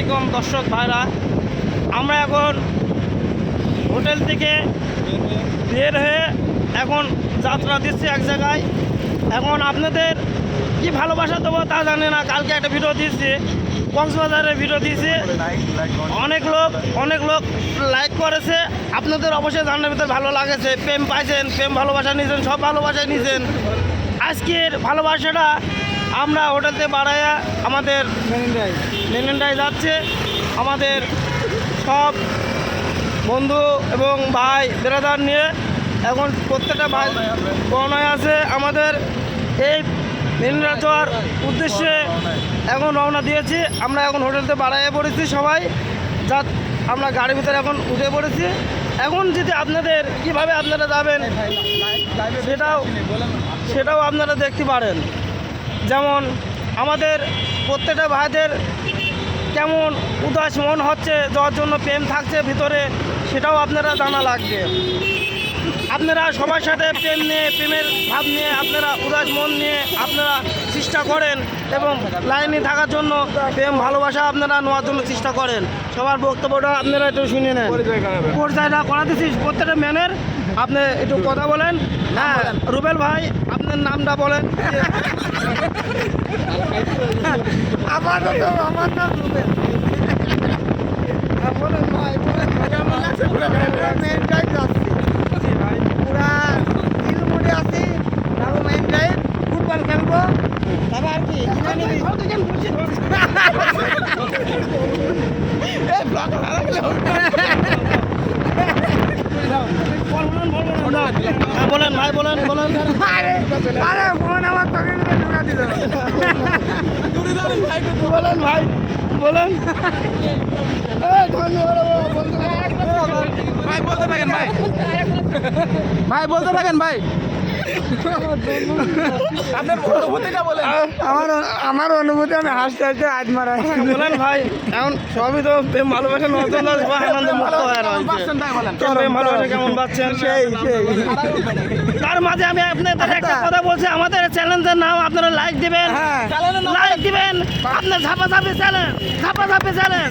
আলাইকুম দর্শক ভাইরা। আমরা এখন হোটেল থেকে বের হয়ে এখন যাত্রা দিচ্ছি এক জায়গায়। এখন আপনাদের কি ভালোবাসা দেবো তা জানি না। কালকে একটা ভিডিও দিয়েছি, কক্সবাজারের ভিডিও দিয়েছি। অনেক লোক অনেক লোক লাইক করেছে। আপনাদের অবশ্যই জানার ভিতরে ভালো লাগেছে। প্রেম পাইছেন, প্রেম ভালোবাসা নিয়েছেন, সব ভালোবাসা নিয়েছেন। আজকের ভালোবাসাটা আমরা হোটেলতে বাড়াইয়া আমাদের মেনেন্ডায় যাচ্ছে। আমাদের সব বন্ধু এবং ভাই বেড়াদার নিয়ে এখন প্রত্যেকটা ভাই বর্ণায় আছে। আমাদের এই মেনেন্ডা যাওয়ার উদ্দেশ্যে এখন রওনা দিয়েছি। আমরা এখন হোটেলতে বাড়াইয়ে পড়েছি সবাই। যা আমরা গাড়ির ভিতরে এখন উঠে পড়েছি। এখন যদি আপনাদের কীভাবে আপনারা যাবেন, সেটাও সেটাও আপনারা দেখতে পারেন। যেমন আমাদের প্রত্যেকটা ভাইদের কেমন উদাস মন হচ্ছে, যার জন্য প্রেম থাকছে ভিতরে, সেটাও আপনারা জানা লাগবে। আপনারা সবার সাথে প্রেম নিয়ে, প্রেমের ভাব নিয়ে, আপনারা উদাস মন নিয়ে আপনারা চেষ্টা করেন এবং লাইনে থাকার জন্য প্রেম, ভালোবাসা আপনারা নেওয়ার জন্য চেষ্টা করেন। সবার বক্তব্যটা আপনারা একটু শুনে নেন। পরিচয়টা করাতেছি প্রত্যেকটা ম্যানের। আপনি একটু কথা বলেন। হ্যাঁ রুবেল ভাই আপনার নামটা বলেন। আমার নাম বলেন ভাই বলেন কেমন লাগছে পুরো মেন ড্রাইভ যাচ্ছি জি ভাই পুরা হিল মোডে আছি যাব মেন ড্রাইভ ফুটবল খেলব তারপর আর কি কিনে নিবি এই ব্লগ ভালো গেলে হ্যাঁ, বলেন ভাই বলেন বলেন আরে আরে ফোন আমার তোকে ঢুকা দিল বলেন ভাই বলেন। ভাই বলতে থাকেন ভাই। ভাই বলতে থাকেন ভাই। আপনার অনুভূতিটা বলেন। আমার আমার অনুভূতি আমি হাসতে হাসতে আজ মারা বলেন ভাই এখন সবই তো প্রেম ভালোবাসা নতুন আনন্দ মুক্ত হয়ে রয়েছে। তো প্রেম ভালোবাসা কেমন পাচ্ছেন? সেই সেই। তার মাঝে আমি আপনাদের একটা কথা বলছি আমাদের চ্যানেলের নাম আপনারা লাইক দিবেন। হ্যাঁ। লাইক দিবেন। আপনার ঝাপা ঝাপি চ্যানেল ঝাপা ঝাপি চ্যানেল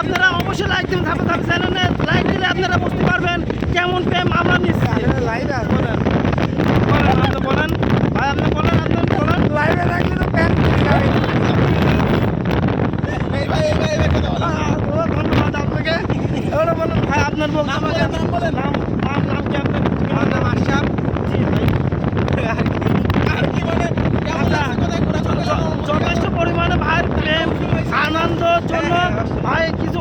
আপনারা অবশ্যই লাইক দিবেন ঝাপা ঝাপি চ্যানেলে লাইক দিলে আপনারা বুঝতে পারবেন কেমন প্রেম আমরা নিচ্ছি। লাইভ বলেন। ভাই আপনি বলেন আপনি বলেন। লাইভে থাকলে তো প্যান্ট আহ, ধন্যবাদ আপনাকে। এবার বলেন ভাই আপনার বক্তব্য নাম বলেন। নাম নাম নাম কি আপনার আমার নাম আশরাফ। জি ভাই। আর কি মানে যাব যথেষ্ট পরিমাণে ভাইয়ের প্রেম আনন্দর জন্য ভাই কিছু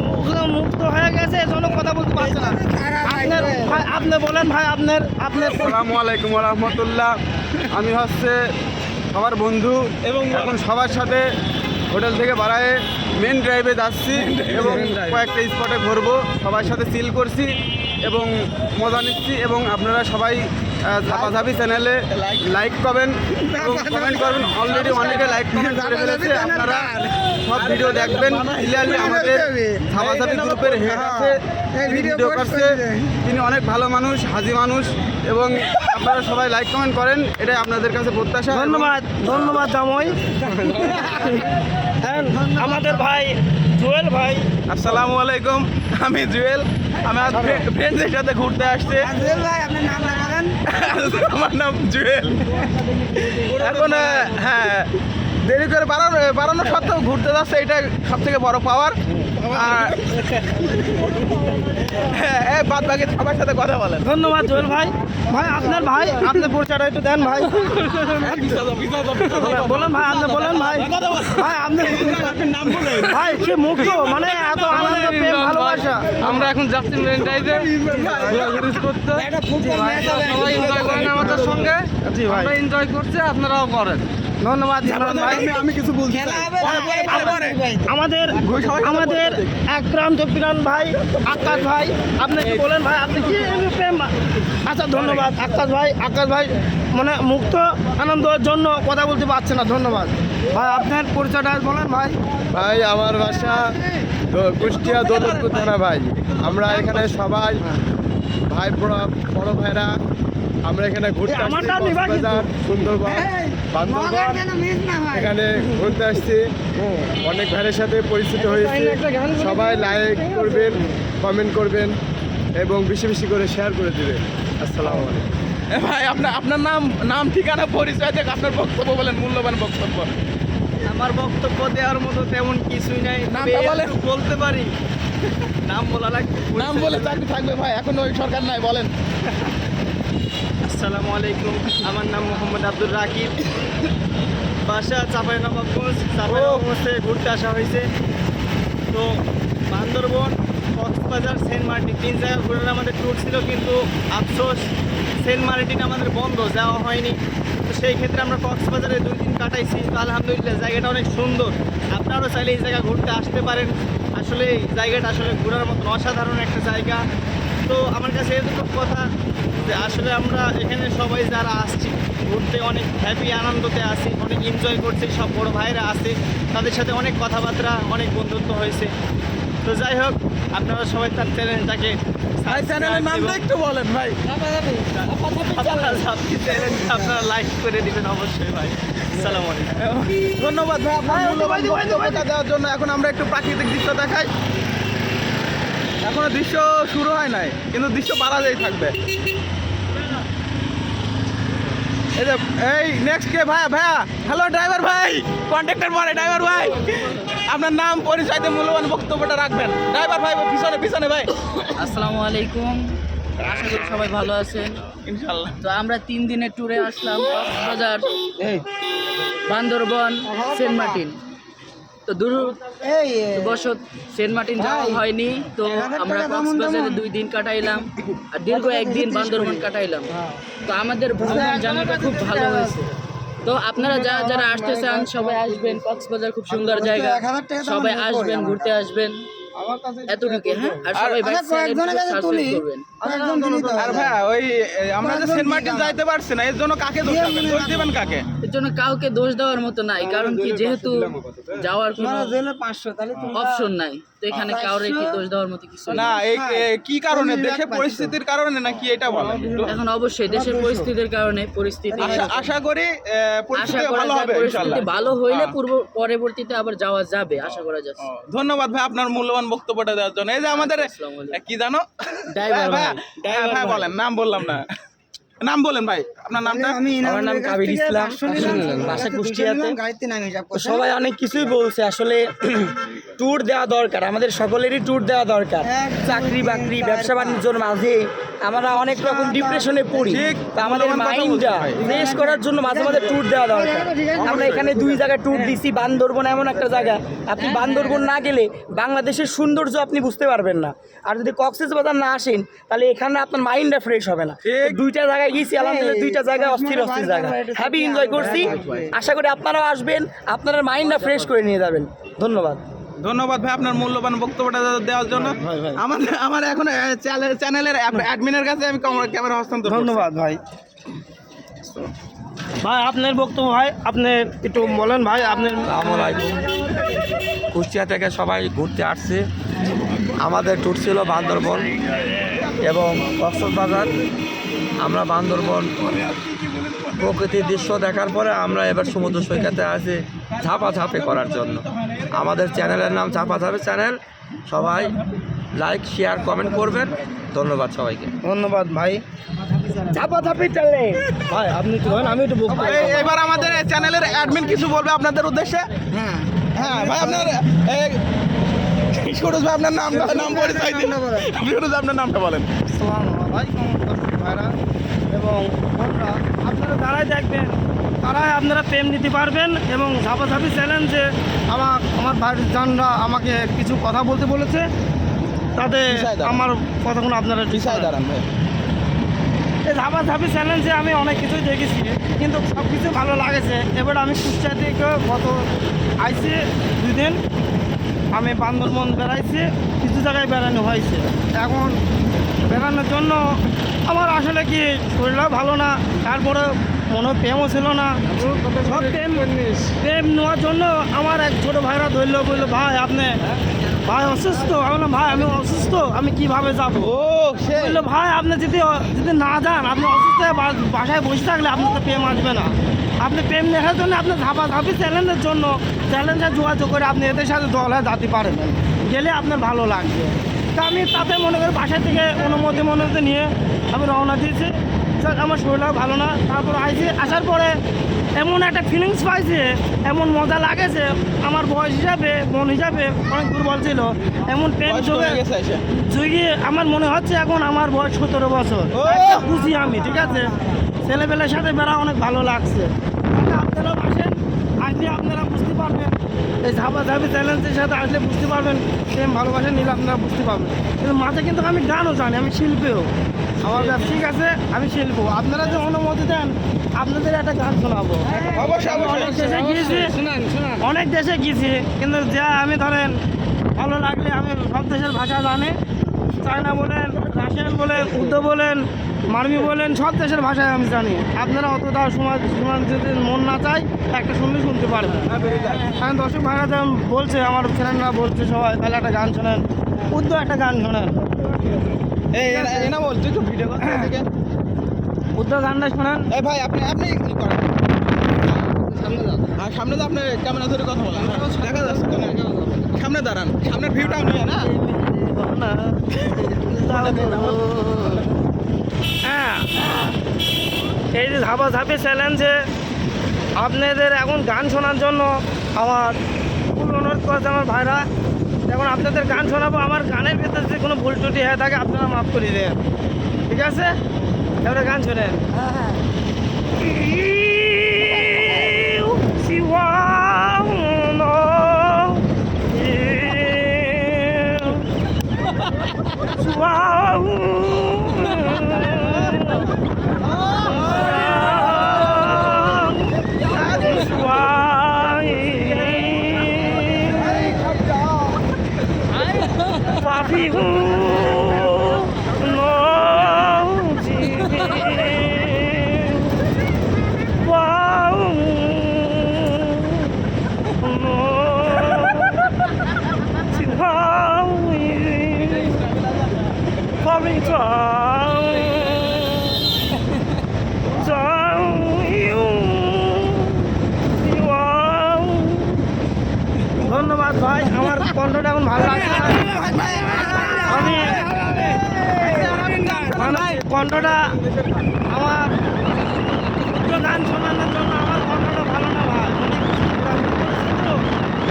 মুক্ত হয়ে গেছে এজন্য কথা বলতে আপনি বলেন ভাই আপনার আপনার আসসালামু আলাইকুম রহমতুল্লাহ আমি হচ্ছে সবার বন্ধু এবং এখন সবার সাথে হোটেল থেকে বাড়ায় মেন ড্রাইভে যাচ্ছি এবং কয়েকটা স্পটে ঘুরবো। সবার সাথে সিল করছি এবং মজা নিচ্ছি এবং আপনারা সবাই ঝাপাঝাপি চ্যানেলে লাইক করবেন এবং কমেন্ট করবেন। অলরেডি অনেকে লাইক কমেন্ট করে ফেলেছে। আপনারা সব ভিডিও দেখবেন। ক্লিয়ারলি আমাদের ঝাপাঝাপি গ্রুপের হেড আছে। তিনি ভিডিও করছে তিনি অনেক ভালো মানুষ হাজি মানুষ এবং আপনারা সবাই লাইক কমেন্ট করেন। এটাই আপনাদের কাছে প্রত্যাশা। ধন্যবাদ ধন্যবাদ জামই। আমাদের ভাই জুয়েল ভাই। আসসালামু আলাইকুম। আমি জুয়েল। আমার ফ্রেন্ডসের সাথে ঘুরতে আসছে। ভাই আপনার নাম আমার নাম জুয়েল। এখন হ্যাঁ দেরি করে বাড়ানো বাড়ানো সত্ত্বেও ঘুরতে যাচ্ছে এটা সব থেকে বড় পাওয়ার হ্যাঁ এই বাদ বাকি সবার সাথে কথা বলেন। ধন্যবাদ জুয়েল ভাই। ভাই আপনার ভাই আপনার পরিচয়টা একটু দেন ভাই। বলেন ভাই আপনি বলেন ভাই। ভাই আপনি ভাই সে মুক্ত মানে এত আনন্দ প্রেম ভালোবাসা। আমরা এখন যাচ্ছি ঘোরাঘুরি করতে। সবাই এনজয় করেন আমাদের সঙ্গে। আমরা এনজয় করছি আপনারাও করেন। ধন্যবাদ ভাই আমি কিছু বলছি আমাদের আমাদের এক গ্রাম চব্বিরান ভাই আকাশ ভাই আপনি কি বলেন ভাই? আপনি কি আচ্ছা ধন্যবাদ। আকাশ ভাই আকাশ ভাই মানে মুক্ত আনন্দের জন্য কথা বলতে পারছে না ধন্যবাদ। ভাই আপনার পরিচয়টা বলেন ভাই। ভাই আমার বাসা কুষ্টিয়া দৌলতপুর থানা ভাই। আমরা এখানে সবাই ভাই বড় বড় ভাইরা আমরা এখানে ঘুরতে আসছি। কক্সবাজার সুন্দরবন বান্দরবান। এখানে ঘুরতে আসছি। অনেক ভাইয়ের সাথে পরিচিত হয়েছে। সবাই লাইক করবেন কমেন্ট করবেন এবং বেশি বেশি করে শেয়ার করে দিবেন। আসসালামু আলাইকুম। ভাই আপনার আপনার নাম নাম ঠিকানা পরিচয় থেকে আপনার বক্তব্য বলেন মূল্যবান বক্তব্য। আমার বক্তব্য দেওয়ার মতো তেমন কিছুই নাই। নামটা বলেন। বলতে পারি। নাম বলা লাগবে নাম বলে। চাকরি থাকবে ভাই এখন ওই সরকার নাই বলেন। আসসালামু আলাইকুম। আমার নাম মোহাম্মদ আব্দুল রাকিব। বাসা চাপাই নবাবগঞ্জ চাপাই নবাবগঞ্জ থেকে ঘুরতে আসা হয়েছে। তো বান্দরবন, কক্সবাজার, সেন্ট মার্টিন, তিন জায়গা ঘোরার আমাদের ট্যুর ছিল, কিন্তু আফসোস, সেন্ট মার্টিন আমাদের বন্ধ, যাওয়া হয়নি। তো সেই ক্ষেত্রে আমরা কক্সবাজারে দুই দিন কাটাইছি, তো আলহামদুলিল্লাহ জায়গাটা অনেক সুন্দর। আপনারাও চাইলে এই জায়গা ঘুরতে আসতে পারেন। আসলে এই জায়গাটা আসলে ঘোরার মতন অসাধারণ একটা জায়গা। তো আমার কাছে এতটুকু কথা যে আসলে আমরা এখানে সবাই যারা আসছি ঘুরতে অনেক হ্যাপি আনন্দতে আছি অনেক এনজয় করছি সব বড় ভাইরা আছে তাদের সাথে অনেক কথাবার্তা অনেক বন্ধুত্ব হয়েছে। তো যাই হোক আপনারা সবাই তার চ্যানেলটাকে ভাই চ্যানেলের নামটা একটু বলেন ভাই। আপনারা আপনারা লাইক করে দিবেন অবশ্যই ভাই। ধন্যবাদ ভাই আপনার মূল্যবান দেওয়ার জন্য। এখন আমরা একটু প্রাকৃতিক দৃশ্য দেখাই। এখনও দৃশ্য শুরু হয় নাই কিন্তু দৃশ্য পারা যায় থাকবে। এই যে এই নেক্সট কে ভাইয়া ভাইয়া হ্যালো ড্রাইভার ভাই কন্ট্রাক্টর বলে ড্রাইভার ভাই। আপনার নাম পরিচয় দিয়ে মূল্যবান বক্তব্যটা রাখবেন। ড্রাইভার ভাই পিছনে পিছনে ভাই। আসসালামু আলাইকুম। আশা করি সবাই ভালো আছেন। ইনশাল্লাহ তো আমরা তিন দিনের ট্যুরে আসলাম কক্সবাজার বান্দরবন সেন্ট মার্টিন। তো দূর বসত সেন্ট মার্টিন যাওয়া হয়নি তো আমরা কক্সবাজারে দুই দিন কাটাইলাম আর দীর্ঘ একদিন বান্দরবন কাটাইলাম। তো আমাদের ভ্রমণ জানাটা খুব ভালো হয়েছে। তো আপনারা যারা যারা আসতে চান সবাই আসবেন। কক্সবাজার খুব সুন্দর জায়গা। সবাই আসবেন ঘুরতে আসবেন। এতটুকু হ্যাঁ? আর সবাই বাইক সাবস্ক্রাইব করবেন। আর ভাইয়া ওই আমরা যে সেন্ট মার্টিন যাইতে পারছি না এর জন্য কাকে দোষ দেবেন? দোষ দেবেন কাকে? এর জন্য কাউকে দোষ দেওয়ার মতো নাই কারণ কি যেহেতু যাওয়ার কোনো অপশন নাই। তো এখানে কাউরে কি দোষ দেওয়ার মতো কিছু না এ, কি কারণে? দেশের পরিস্থিতির কারণে নাকি এটা বলেন? এখন অবশ্যই দেশের পরিস্থিতির কারণে পরিস্থিতি আশা করি আশা পরিস্থিতি ভালো হবে ভালো হইলে হ্যাঁ। পূর্ব পরবর্তীতে আবার যাওয়া যাবে আশা করা যাচ্ছে। ধন্যবাদ ভাই আপনার মূল্যবান বক্তব্যটা দেওয়ার জন্য। এই যে আমাদের কি জানো? ভাই ভাই, হ্যাঁ, ভাই। বলেন নাম বললাম না। নাম বলেন ভাই আপনার নামটা? আমার নাম কাবির ইসলাম। বাসা কুষ্টিয়াতে সবাই অনেক কিছুই বলছে আসলে ট্যুর দেওয়া দরকার। আমাদের সকলেরই ট্যুর দেওয়া দরকার। চাকরি বাকরি ব্যবসা বাণিজ্যর মাঝে আমরা অনেক রকম ডিপ্রেশনে পড়ি। তো আমাদের মাইন্ডটা ফ্রেশ করার জন্য মাঝে মাঝে ট্যুর দেওয়া দরকার। আমরা এখানে দুই জায়গায় ট্যুর দিছি বান্দরবন এমন একটা জায়গা। আপনি বান্দরবন না গেলে বাংলাদেশের সৌন্দর্য আপনি বুঝতে পারবেন না। আর যদি কক্সেস বাজার না আসেন তাহলে এখানে আপনার মাইন্ডটা ফ্রেশ হবে না। দুইটা জায়গায় গেছি আলহামদুলিল্লাহ দুইটা জায়গায় অস্থির অস্থির জায়গা। হ্যাপি এনজয় করছি। আশা করি আপনারাও আসবেন আপনারা মাইন্ডটা ফ্রেশ করে নিয়ে যাবেন। ধন্যবাদ। ধন্যবাদ ভাই আপনার মূল্যবান বক্তব্যটা দেওয়ার জন্য। আমার আমার এখন চ্যানেল- চ্যানেলের অ্যাডমিনের কাছে আমি ক্যামেরা- ক্যামেরা হস্তান্তর ধন্যবাদ ভাই। ভাই আপনার বক্তব্য ভাই আপনি একটু বলেন ভাই আপনার আসসালামাইকুম কুষ্টিয়া থেকে সবাই ঘুরতে আসছে। আমাদের ট্যুর ছিল বান্দরবন এবং কক্সবাজার। আমরা বান্দরবন প্রকৃতির দৃশ্য দেখার পরে আমরা এবার সমুদ্র সৈকতে আছি। ঝাপাঝাপি করার জন্য। আমাদের চ্যানেলের নাম ঝাপাঝাপি চ্যানেল। সবাই লাইক শেয়ার কমেন্ট করবেন। ধন্যবাদ সবাইকে। ধন্যবাদ ভাই। ঝাপা ঝাপি চলে ভাই আপনি একটু বলেন আমি একটু এই- এবার আমাদের চ্যানেলের অ্যাডমিন কিছু বলবে আপনাদের উদ্দেশ্যে? হ্যাঁ। হ্যাঁ ভাই আপনার এই, সুরজ ভাই আপনার নাম নাম পরিচয় দিন। সুরজ আপনার নামটা বলেন। আসসালামু আলাইকুম দর্শক ভাইরা। এবং আপনারা যারাই দেখবেন তারাই আপনারা প্রেম নিতে পারবেন এবং ঝাপাঝাপি চ্যালেঞ্জে আমার আমার ভাইয়ের জানরা আমাকে কিছু কথা বলতে বলেছে তাতে। আমার কথাগুলো আপনারা বিষয় দাঁড়ান ভাই। এই ঝাপাঝাপি চ্যালেঞ্জে আমি অনেক কিছুই দেখেছি কিন্তু সব কিছু ভালো লাগেছে। এবার আমি কুষ্টিয়া থেকে গত আইসি দুই দিন আমি বান্দরবন বেড়াইছি কিছু জায়গায় বেড়ানো হয়েছে। এখন বেড়ানোর জন্য আমার আসলে কি শরীরটাও ভালো না তারপরে কোনো প্রেমও ছিল না। সব প্রেম প্রেম নেওয়ার জন্য আমার এক ছোটো ভাইরা ধরলো বলল ভাই আপনি ভাই অসুস্থ? আমি বললাম ভাই আমি অসুস্থ আমি কীভাবে যাব? ও বলল ভাই আপনি যদি যদি না যান আপনি অসুস্থ হয়ে বাসায় বসে থাকলে আপনার তো প্রেম আসবে না। আপনি প্রেম দেখার জন্য আপনি ধাপা ধাপি চ্যালেঞ্জের জন্য চ্যালেঞ্জে যোগাযোগ করে আপনি এদের সাথে দল হয়ে যেতে পারেন। গেলে আপনার ভালো লাগবে। তা আমি তাতে মনে করি বাসা থেকে অনুমতি মনোমতি নিয়ে আমি রওনা দিয়েছি। যাক, আমার শরীরটাও ভালো না। তারপর আইসি আসার পরে এমন একটা ফিলিংস পাইছে এমন মজা লাগেছে আমার বয়স হিসাবে মন হিসাবে অনেক দুর্বল ছিল। এমন পেন গেছে এসে। আমার মনে হচ্ছে এখন আমার বয়স সতেরো বছর। বুঝি খুশি আমি ঠিক আছে? ছেলেবেলার সাথে বেড়া অনেক ভালো লাগছে। আপনারাও আসেন আসলে আপনারা বুঝতে পারবেন এই ঝাপা ঝাপি চ্যালেঞ্জের সাথে আসলে বুঝতে পারবেন প্রেম ভালোবাসা নিলে আপনারা বুঝতে পারবেন। কিন্তু মাঝে কিন্তু আমি গানও জানি আমি শিল্পীও। আমার ঠিক আছে আমি শিল্প আপনারা যে অনুমতি দেন আপনাদের একটা গান শোনাবো। অনেক দেশে গিয়েছি অনেক দেশে গিয়েছি কিন্তু যা আমি ধরেন ভালো লাগলে আমি সব দেশের ভাষা জানি। চায়না বলেন রাশিয়ান বলেন উর্দু বলেন মার্মি বলেন সব দেশের ভাষায় আমি জানি আপনারা অতটা সময় সময় যদি মন না চায় একটা শুনলে শুনতে পারবেন আমি দর্শক ভাইরা যেমন বলছে আমার ফ্রেন্ডরা বলছে সবাই তাহলে একটা গান শোনেন উর্দু একটা গান শোনেন এই এনা- এনা বল তুই তো ভিডিও গানটা শোনেন এই ভাই আপনি আপনি কি করেন আর সামনে তো আপনি ক্যামেরা ধরে কথা বলেন দেখা যাচ্ছে সামনে দাঁড়ান সামনে ভিউটাও নিয়ে না হ্যাঁ এই যে ধাপা ধাপি চ্যালেঞ্জে আপনাদের এখন গান শোনার জন্য আমার ফুল অনুরোধ করেছে আমার ভাইরা। এখন আপনাদের গান শোনাবো আমার গানের ভিতরে যদি কোনো ভুল ত্রুটি হয়ে থাকে আপনারা মাফ করে দেন। ঠিক আছে? এবারে গান শোনেন। Papi, ভীষণ ভালো লাগছে আমি মানে কণ্ঠটা আমার গান শোনানোর জন্য আমার কণ্ঠটা ভালো না ভাই।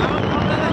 আমার কণ্ঠটা